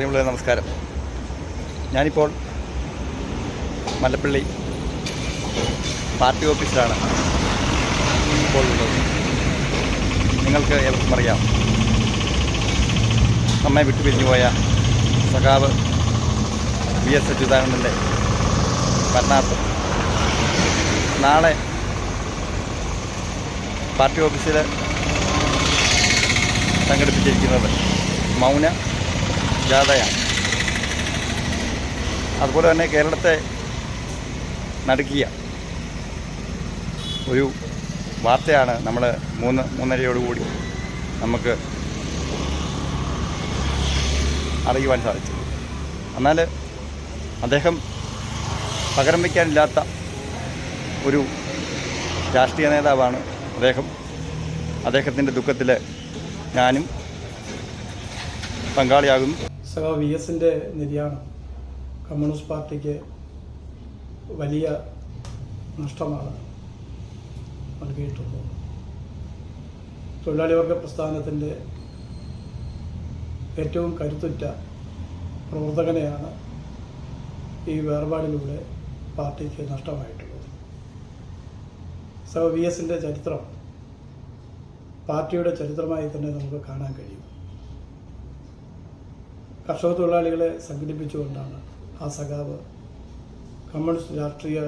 പ്രിയമുള്ള നമസ്കാരം. ഞാനിപ്പോൾ മല്ലപ്പള്ളി പാർട്ടി ഓഫീസിലാണ് ഇപ്പോൾ ഉള്ളത്. നിങ്ങൾക്ക് ഏവർക്കും അറിയാം. നമ്മെ വിട്ടുപിരിഞ്ഞു പോയ സഖാവ് വി എസ് അച്യുതാനന്ദന്റെ മരണാർത്ഥം. നാളെ പാർട്ടി ഓഫീസിൽ സംഘടിപ്പിച്ചിരിക്കുന്നത് മൗന ജാഥയാണ്. അതുപോലെ തന്നെ കേരളത്തെ നടുക്കിയ ഒരു വാർത്തയാണ് നമ്മൾ മൂന്ന് മൂന്നരയോടുകൂടി നമുക്ക് അറിയുവാൻ സാധിച്ചത് എന്നാൽ അദ്ദേഹം പകരം വയ്ക്കാനില്ലാത്ത ഒരു രാഷ്ട്രീയ നേതാവാണ് അദ്ദേഹം. അദ്ദേഹത്തിന്റെ ദുഃഖത്തിൽ ഞാനും പങ്കാളിയാകുന്നു. സഖാവ് വി എസിന്റെ നിര്യാണം കമ്മ്യൂണിസ്റ്റ് പാർട്ടിക്ക് വലിയ നഷ്ടമാണ് നൽകിയിട്ടുള്ളത്. തൊഴിലാളി വർഗ പ്രസ്ഥാനത്തിന്റെ ഏറ്റവും കരുത്തുറ്റ പ്രവർത്തകനെയാണ് ഈ വേർപാടിലൂടെ പാർട്ടിക്ക് നഷ്ടമായിട്ടുള്ളത്. സഖ വി എസിന്റെ ചരിത്രം പാർട്ടിയുടെ ചരിത്രമായി തന്നെ നമുക്ക് കാണാൻ കഴിയും. കർഷക തൊഴിലാളികളെ സംഘടിപ്പിച്ചുകൊണ്ടാണ് ആ സഖാവ് കമ്മ്യൂണിസ്റ്റ് രാഷ്ട്രീയ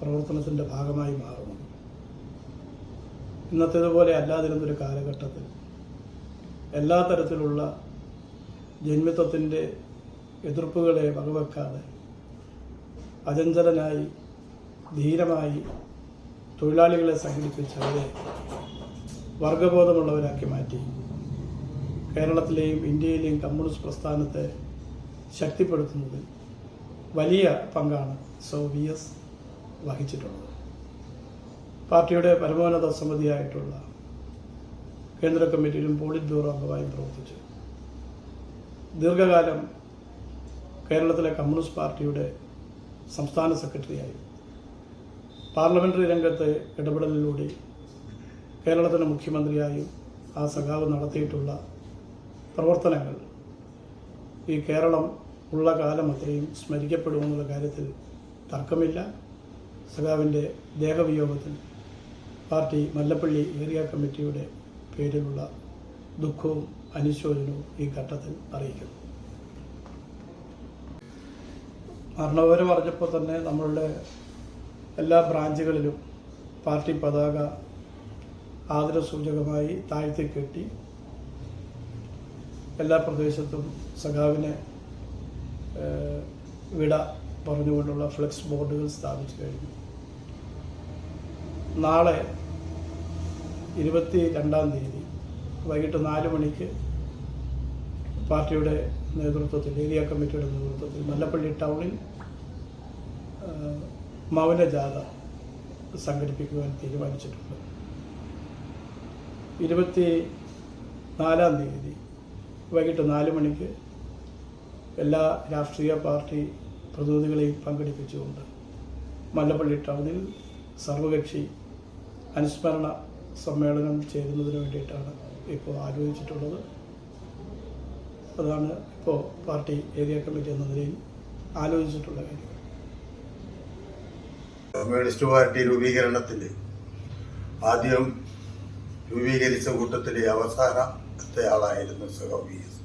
പ്രവർത്തനത്തിന്റെ ഭാഗമായി മാറുന്നത്. ഇന്നത്തേതുപോലെ അല്ലാതിരുന്നൊരു കാലഘട്ടത്തിൽ എല്ലാ തരത്തിലുള്ള ജന്മിത്വത്തിന്റെ എതിർപ്പുകളെ വകവെക്കാതെ അചഞ്ചലനായി ധീരമായി തൊഴിലാളികളെ സംഘടിപ്പിച്ച് അവരെ വർഗബോധമുള്ളവരാക്കി മാറ്റി. കേരളത്തിലെയും ഇന്ത്യയിലെയും കമ്മ്യൂണിസ്റ്റ് പ്രസ്ഥാനത്തെ ശക്തിപ്പെടുത്തുന്നതിൽ വലിയ പങ്കാണ് സോ വി എസ് വഹിച്ചിട്ടുള്ളത്. പാർട്ടിയുടെ പരമോന്നത സമിതിയായിട്ടുള്ള കേന്ദ്ര കമ്മിറ്റിയിലും പോളിറ്റ് ബ്യൂറോ അംഗമായും പ്രവർത്തിച്ചു. ദീർഘകാലം കേരളത്തിലെ കമ്മ്യൂണിസ്റ്റ് പാർട്ടിയുടെ സംസ്ഥാന സെക്രട്ടറിയായി. പാർലമെന്ററി രംഗത്തെ ഇടപെടലിലൂടെ കേരളത്തിലെ മുഖ്യമന്ത്രിയായും ആ സഖാവ് നടത്തിയിട്ടുള്ള പ്രവർത്തനങ്ങൾ. ഈ കേരളം ഉള്ള കാലം അത്രയും സ്മരിക്കപ്പെടുമെന്നുള്ള കാര്യത്തിൽ തർക്കമില്ല. സഖാവിന്റെ ദേഹവിയോഗത്തിൽ പാർട്ടി മല്ലപ്പള്ളി ഏരിയ കമ്മിറ്റിയുടെ പേരിലുള്ള ദുഃഖവും അനുശോചനവും ഈ ഘട്ടത്തിൽ അറിയിക്കുന്നു. മരണവിവരം അറിഞ്ഞപ്പോൾ തന്നെ നമ്മളുടെ എല്ലാ ബ്രാഞ്ചുകളിലും പാർട്ടി പതാക ആദരസൂചകമായി താഴ്ത്തി കെട്ടി എല്ലാ പ്രദേശത്തും സഖാവിനെ വിട പറഞ്ഞുകൊണ്ടുള്ള ഫ്ലെക്സ് ബോർഡുകൾ സ്ഥാപിച്ചു കഴിഞ്ഞു നാളെ ഇരുപത്തി രണ്ടാം തീയതി വൈകിട്ട് നാല് മണിക്ക് പാർട്ടിയുടെ നേതൃത്വത്തിൽ ഏരിയ കമ്മിറ്റിയുടെ നേതൃത്വത്തിൽ മല്ലപ്പള്ളി ടൗണിൽ മൗന മൗനജാഥ സംഘടിപ്പിക്കുവാൻ തീരുമാനിച്ചിട്ടുണ്ട്. ഇരുപത്തി നാലാം തീയതി വൈകിട്ട് നാല് മണിക്ക് എല്ലാ രാഷ്ട്രീയ പാർട്ടി പ്രതിനിധികളെയും പങ്കെടുപ്പിച്ചുകൊണ്ട് മല്ലപ്പള്ളി ടൗണിൽ സർവകക്ഷി അനുസ്മരണ സമ്മേളനം ചേരുന്നതിന് വേണ്ടിയിട്ടാണ് ഇപ്പോൾ ആലോചിച്ചിട്ടുള്ളത്. അതാണ് ഇപ്പോൾ പാർട്ടി ഏരിയ കമ്മിറ്റി എന്ന നിലയിൽ ആലോചിച്ചിട്ടുള്ള കാര്യം. കമ്മ്യൂണിസ്റ്റ് പാർട്ടി രൂപീകരണത്തിൽ ആദ്യം രൂപീകരിച്ച കൂട്ടത്തിലെ അവസാനത്തെ ആളായിരുന്നു സഹ വി എസ്.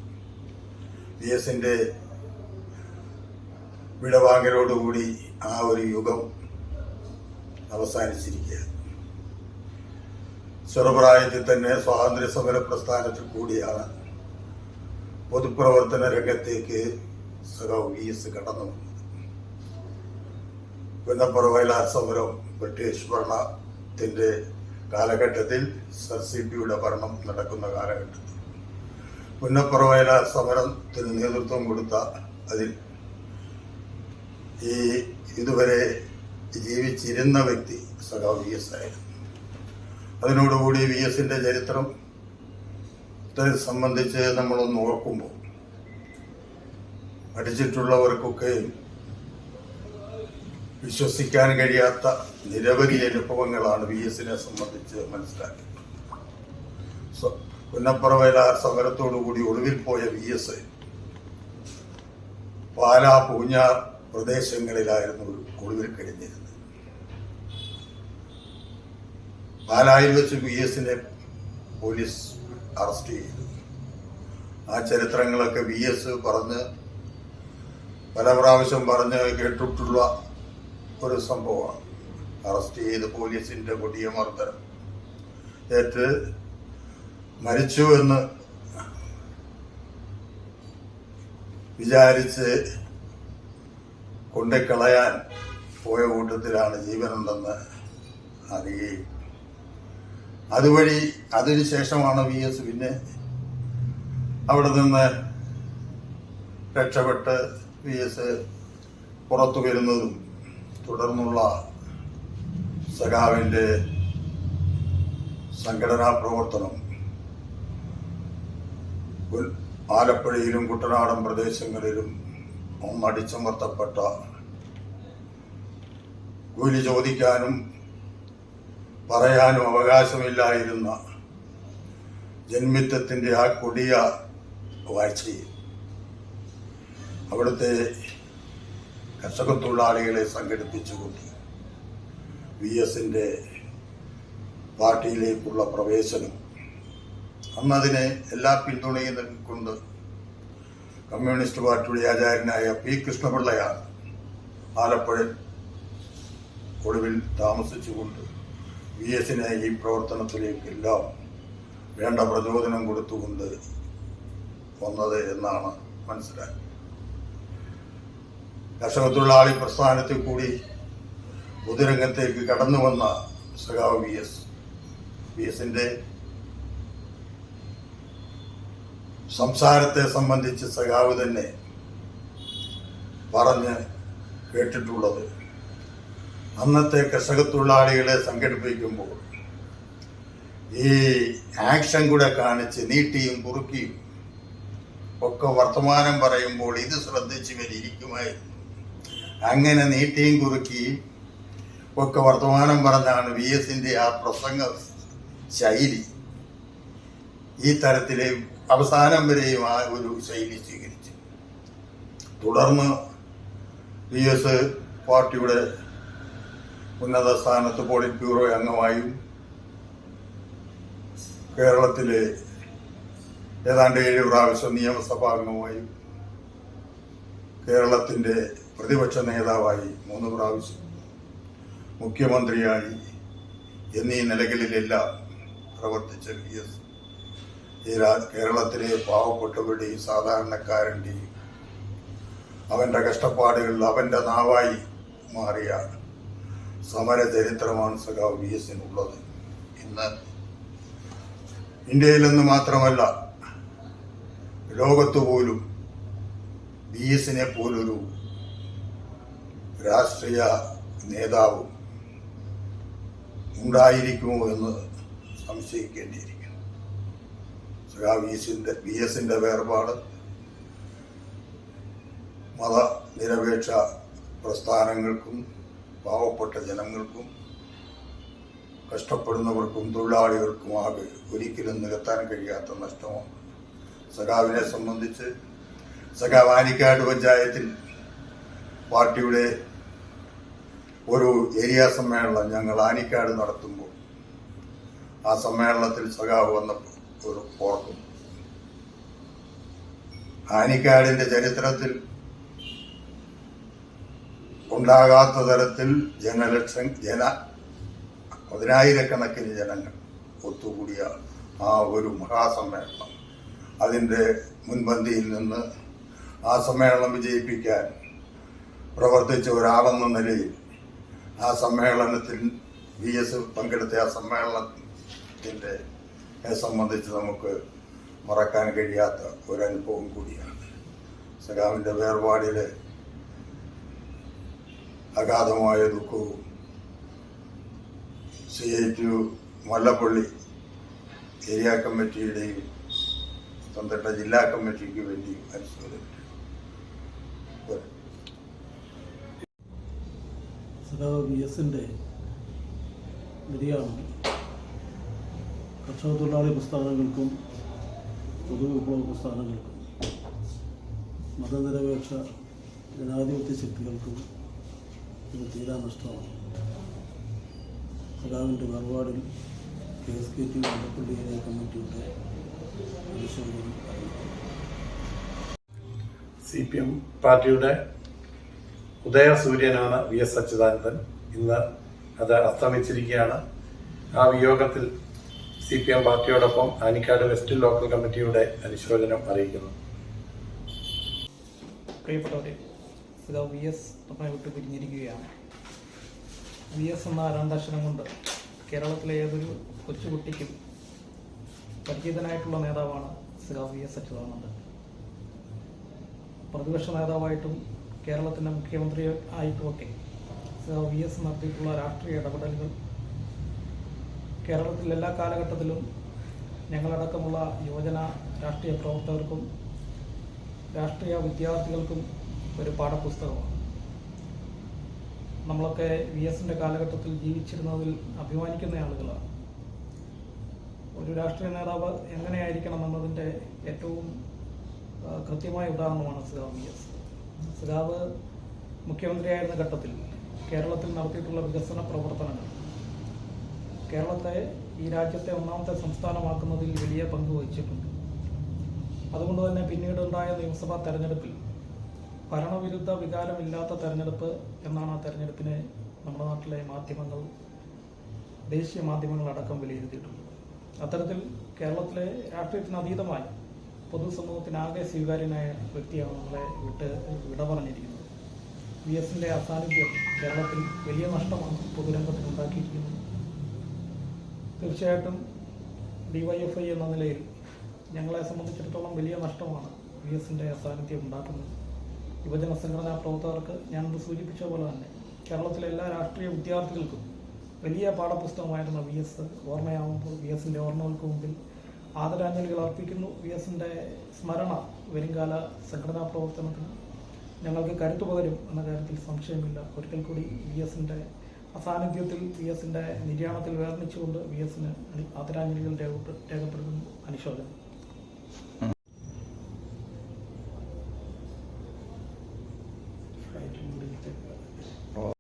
വി എസിന്റെ വിടവാങ്ങലോടുകൂടി ആ ഒരു യുഗം അവസാനിച്ചിരിക്കുകയാണ്. ചെറുപ്രായത്തിൽ തന്നെ സ്വാതന്ത്ര്യ സമര പ്രസ്ഥാനത്തിൽ കൂടിയാണ് പൊതുപ്രവർത്തന രംഗത്തേക്ക് സഹ വി എസ് കടന്നു വന്നത്. വയലാർ സമരം ബ്രിട്ടീഷ് ഭരണത്തിന്റെ കാലഘട്ടത്തിൽ സർ സി പിയുടെ ഭരണം നടക്കുന്ന കാലഘട്ടത്തിൽ പുന്നപ്പുറ വയലാർ സമരത്തിന് നേതൃത്വം കൊടുത്ത അതിൽ ഈ ഇതുവരെ ജീവിച്ചിരുന്ന വ്യക്തി സഖാ വി എസ് ആയിരുന്നു അതിനോടുകൂടി വി എസിന്റെ ചരിത്രം സംബന്ധിച്ച് നമ്മളൊന്ന് ഓർക്കുമ്പോൾ പഠിച്ചിട്ടുള്ളവർക്കൊക്കെ വിശ്വസിക്കാൻ കഴിയാത്ത നിരവധി അനുഭവങ്ങളാണ് വി എസിനെ സംബന്ധിച്ച് മനസ്സിലാക്കിയത്. പുന്നപ്പുറ വയലാർ സമരത്തോടുകൂടി ഒളിവിൽ പോയ വി എസ് പാലാ പൂഞ്ഞാർ പ്രദേശങ്ങളിലായിരുന്നു ഒളിവിൽ കഴിഞ്ഞിരുന്നത്. പാലായിൽ വെച്ച് വി എസിനെ പോലീസ് അറസ്റ്റ് ചെയ്തു. ആ ചരിത്രങ്ങളൊക്കെ വി എസ് പറഞ്ഞ് പല പ്രാവശ്യം പറഞ്ഞ് കേട്ടിട്ടുള്ള ഒരു സംഭവമാണ്. അറസ്റ്റ് ചെയ്ത് പോലീസിന്റെ കൊടിയ മർദ്ദനം. ഏറ്റ് മരിച്ചു എന്ന് വിചാരിച്ച് കൊണ്ടുകളയാൻ പോയ കൂട്ടത്തിലാണ് ജീവനുണ്ടെന്ന് അറിയുകയും. അതുവഴി അതിനുശേഷമാണ് വി എസ് പിന്നെ അവിടെ നിന്ന് രക്ഷപ്പെട്ട് വി എസ് പുറത്തു വരുന്നതും തുടർന്നുള്ള സഖാവിന്റെ സംഘടനാ പ്രവർത്തനം. ആലപ്പുഴയിലും കുട്ടനാടൻ പ്രദേശങ്ങളിലും ഒന്നടിച്ചമർത്തപ്പെട്ട കൂലി ചോദിക്കാനും പറയാനും അവകാശമില്ലായിരുന്ന ജന്മിത്വത്തിന്റെ ആ കൊടിയ വാഴ്ചയിൽ അവിടുത്തെ കർഷക തൊഴിലാളികളെ സംഘടിപ്പിച്ചുകൊണ്ട് വി എസിന്റെ പാർട്ടിയിലേക്കുള്ള പ്രവേശനം അന്നതിനെ എല്ലാ പിന്തുണയും നൽകിക്കൊണ്ട് കമ്മ്യൂണിസ്റ്റ് പാർട്ടിയുടെ ആചാര്യനായ പി കൃഷ്ണപിള്ളയാണ് ആലപ്പുഴ ഒടുവിൽ താമസിച്ചുകൊണ്ട് വി എസിനെ ഈ പ്രവർത്തനത്തിലേക്കെല്ലാം വേണ്ട പ്രചോദനം കൊടുത്തുകൊണ്ട് വന്നത് എന്നാണ് മനസ്സിലായത് കർഷക തൊഴിലാളി പ്രസ്ഥാനത്തിൽ കൂടി പൊതുരംഗത്തേക്ക് കടന്നു വന്ന സഖാവ് വി എസ്. വി എസിന്റെ സംസാരത്തെ സംബന്ധിച്ച് സഖാവ് തന്നെ പറഞ്ഞ് കേട്ടിട്ടുള്ളത്. അന്നത്തെ കർഷക തൊഴിലാളികളെ സംഘടിപ്പിക്കുമ്പോൾ ഈ ആക്ഷൻ കൂടെ കാണിച്ച് നീട്ടിയും കുറുക്കിയും ഒക്കെ വർത്തമാനം പറയുമ്പോൾ ഇത് ശ്രദ്ധിച്ചു വരിയിരിക്കുമായിരുന്നു അങ്ങനെ നീട്ടിയും കുറുക്കിയും ഒക്കെ വർത്തമാനം പറഞ്ഞാണ് വി എസിന്റെ ആ പ്രസംഗ ശൈലി. ഈ തരത്തിലെ അവസാനം വരെയും ആ ഒരു ശൈലി സ്വീകരിച്ചു. തുടർന്ന് വി എസ് പാർട്ടിയുടെ ഉന്നത സ്ഥാനത്ത് പോളിറ്റ് ബ്യൂറോ അംഗമായും കേരളത്തിലെ ഏതാണ്ട് ഏഴ് പ്രാവശ്യം നിയമസഭാ അംഗമായും കേരളത്തിന്റെ പ്രതിപക്ഷ നേതാവായി മൂന്ന് പ്രാവശ്യം മുഖ്യമന്ത്രിയായി എന്നീ നിലകളിലെല്ലാം പ്രവർത്തിച്ച വി എസ്. കേരളത്തിലെ പാവപ്പെട്ടവരുടെയും സാധാരണക്കാരന്റെയും അവന്റെ കഷ്ടപ്പാടുകളിൽ അവന്റെ നാവായി മാറിയ സമര ചരിത്രമാണ് സഖാവ് വി എസിനുള്ളത്. ഇന്ന് ഇന്ത്യയിൽ നിന്ന് മാത്രമല്ല ലോകത്ത് പോലും ബി എസിനെ പോലൊരു രാഷ്ട്രീയ നേതാവും ഉണ്ടായിരിക്കുമോ എന്ന് സംശയിക്കേണ്ടിയിരിക്കുന്നു. സഖാ വി എസിന്റെ വേർപാട് മതനിരപേക്ഷ പ്രസ്ഥാനങ്ങൾക്കും പാവപ്പെട്ട ജനങ്ങൾക്കും കഷ്ടപ്പെടുന്നവർക്കും തൊഴിലാളികൾക്കും ആകെ ഒരിക്കലും നികത്താൻ കഴിയാത്ത നഷ്ടമാണ്. സഖാവിനെ സംബന്ധിച്ച് സഖാവ് ആനിക്കാട് പഞ്ചായത്തിൽ പാർട്ടിയുടെ ഒരു ഏരിയ സമ്മേളനം ഞങ്ങൾ ആനിക്കാട് നടത്തുമ്പോൾ ആ സമ്മേളനത്തിൽ സഖാവ് വന്നപ്പോൾ ഒരു ഓർക്കും ആനിക്കാടിന്റെ ചരിത്രത്തിൽ ഉണ്ടാകാത്ത തരത്തിൽ ജനലക്ഷം ജന പതിനായിരക്കണക്കിന് ജനങ്ങൾ ഒത്തുകൂടിയ ആ ഒരു മഹാസമ്മേളനം. അതിന്റെ മുൻപന്തിയിൽ നിന്ന് ആ സമ്മേളനം വിജയിപ്പിക്കാൻ പ്രവർത്തിച്ച ഒരാളെന്ന നിലയിൽ ആ സമ്മേളനത്തിൽ വി എസ് പങ്കെടുത്ത ആ സമ്മേളനത്തിന്റെ സംബന്ധിച്ച് നമുക്ക് മറക്കാൻ കഴിയാത്ത ഒരനുഭവം കൂടിയാണ്. സഖാവിന്റെ വേർപാടിൽ അഗാധമായ ദുഃഖവും C I T U Mallappally area കമ്മിറ്റിയുടെയും Pathanamthitta ജില്ലാ കമ്മിറ്റിക്ക് വേണ്ടി അനുസ്മരിച്ചു സഖാവ് വി എസിന്റെ നിര്യാണം കർഷക തൊഴിലാളി പ്രസ്ഥാനങ്ങൾക്കും പൊതുവിപ്ലവ പ്രസ്ഥാനങ്ങൾക്കും മതനിരപേക്ഷ ജനാധിപത്യ ശക്തികൾക്കും ഇത് തീരാ നഷ്ടമാണ്. സഖാവിന്റെ വേർപാടിൽ K S K T Vandappally area കമ്മിറ്റിയുടെ അനുശോചനം സി പി എം പാർട്ടിയുടെ ഉദയസൂര്യനാണ് വി എസ് അച്യുതാനന്ദൻ. ഇന്ന് അത് അസ്തമിച്ചിരിക്കുകയാണ്. ആ വിയോഗത്തിൽ സി പി എം പാർട്ടിയോടൊപ്പം ആനിക്കാട് വെസ്റ്റ് ലോക്കൽ കമ്മിറ്റിയുടെ അനുശോചനം അറിയിക്കുന്നു. പ്രിയപ്പെട്ടവരെ ഇതാ വി എസ് നമ്മെ വിട്ട് പിരിഞ്ഞിരിക്കുകയാണ്. വി എസ് എന്ന രണ്ടക്ഷരം കൊണ്ട് കേരളത്തിലെ ഏതൊരു കൊച്ചുകുട്ടിക്കും പരിചിതനായിട്ടുള്ള നേതാവാണ് സിതാ വി എസ് അച്യുതാനന്ദൻ. പ്രതിപക്ഷ നേതാവായിട്ടും കേരളത്തിന്റെ മുഖ്യമന്ത്രി ആയിട്ടുമൊക്കെ സോ വി എസ് നടത്തിയിട്ടുള്ള രാഷ്ട്രീയ ഇടപെടലുകൾ. കേരളത്തിൽ എല്ലാ കാലഘട്ടത്തിലും ഞങ്ങളടക്കമുള്ള യുവജന രാഷ്ട്രീയ പ്രവർത്തകർക്കും രാഷ്ട്രീയ വിദ്യാർത്ഥികൾക്കും ഒരു പാഠപുസ്തകമാണ്. നമ്മളൊക്കെ വി എസിന്റെ കാലഘട്ടത്തിൽ ജീവിച്ചിരുന്നതിൽ അഭിമാനിക്കുന്ന ആളുകളാണ്. ഒരു രാഷ്ട്രീയ നേതാവ് എങ്ങനെയായിരിക്കണം എന്നതിന്റെ ഏറ്റവും കൃത്യമായ ഉദാഹരണമാണ് സിതാവ് വി എസ് സിതാവ് മുഖ്യമന്ത്രിയായിരുന്ന ഘട്ടത്തിൽ കേരളത്തിൽ നടത്തിയിട്ടുള്ള വികസന പ്രവർത്തനങ്ങൾ. കേരളത്തെ ഈ രാജ്യത്തെ ഒന്നാമത്തെ സംസ്ഥാനമാക്കുന്നതിൽ വലിയ പങ്ക് വഹിച്ചിട്ടുണ്ട്. അതുകൊണ്ട് തന്നെ പിന്നീടുണ്ടായ നിയമസഭാ തെരഞ്ഞെടുപ്പിൽ ഭരണവിരുദ്ധ വികാരമില്ലാത്ത തെരഞ്ഞെടുപ്പ് എന്നാണ് ആ തെരഞ്ഞെടുപ്പിനെ നമ്മുടെ നാട്ടിലെ മാധ്യമങ്ങൾ ദേശീയ മാധ്യമങ്ങളടക്കം വിലയിരുത്തിയിട്ടുള്ളത്. അത്തരത്തിൽ കേരളത്തിലെ രാഷ്ട്രീയത്തിന് അതീതമായി പൊതുസമൂഹത്തിനാകെ സ്വീകാര്യനായ വ്യക്തിയാണ് നമ്മളെ വിട്ട് വിട പറഞ്ഞിരിക്കുന്നത് വി എസിന്റെ അസാന്നിധ്യം കേരളത്തിൽ വലിയ നഷ്ടമാണ് പൊതുരംഗത്തിന് ഉണ്ടാക്കിയിരിക്കുന്നത്. തീർച്ചയായിട്ടും ഡിവൈഎഫ്ഐ എന്ന നിലയിൽ ഞങ്ങളെ സംബന്ധിച്ചിടത്തോളം വലിയ നഷ്ടമാണ് വി എസിന്റെ അസാന്നിധ്യം ഉണ്ടാക്കുന്നത്. യുവജന സംഘടനാ പ്രവർത്തകർക്ക് ഞാനത് സൂചിപ്പിച്ച പോലെ തന്നെ കേരളത്തിലെ എല്ലാ രാഷ്ട്രീയ വിദ്യാർത്ഥികൾക്കും വലിയ പാഠപുസ്തകമായിരുന്ന വി എസ് ഓർമ്മയാവുമ്പോൾ വി എസിന്റെ ഓർമ്മകൾക്ക് മുമ്പിൽ ആദരാഞ്ജലികൾ അർപ്പിക്കുന്നു. വി എസിന്റെ സ്മരണ വരുംകാല സംഘടനാ പ്രവർത്തനത്തിന് ഞങ്ങൾക്ക് കരുത്തു പകരും എന്ന കാര്യത്തിൽ സംശയമില്ല. ഒരിക്കൽ കൂടി വി എസിന്റെ അസാന്നിധ്യത്തിൽ വി എസിന്റെ നിര്യാണത്തിൽ വേർണിച്ചുകൊണ്ട് വി എസിന് ആദരാഞ്ജലികൾ രേഖപ്പെടുത്തുന്നു. അനുശോചനം.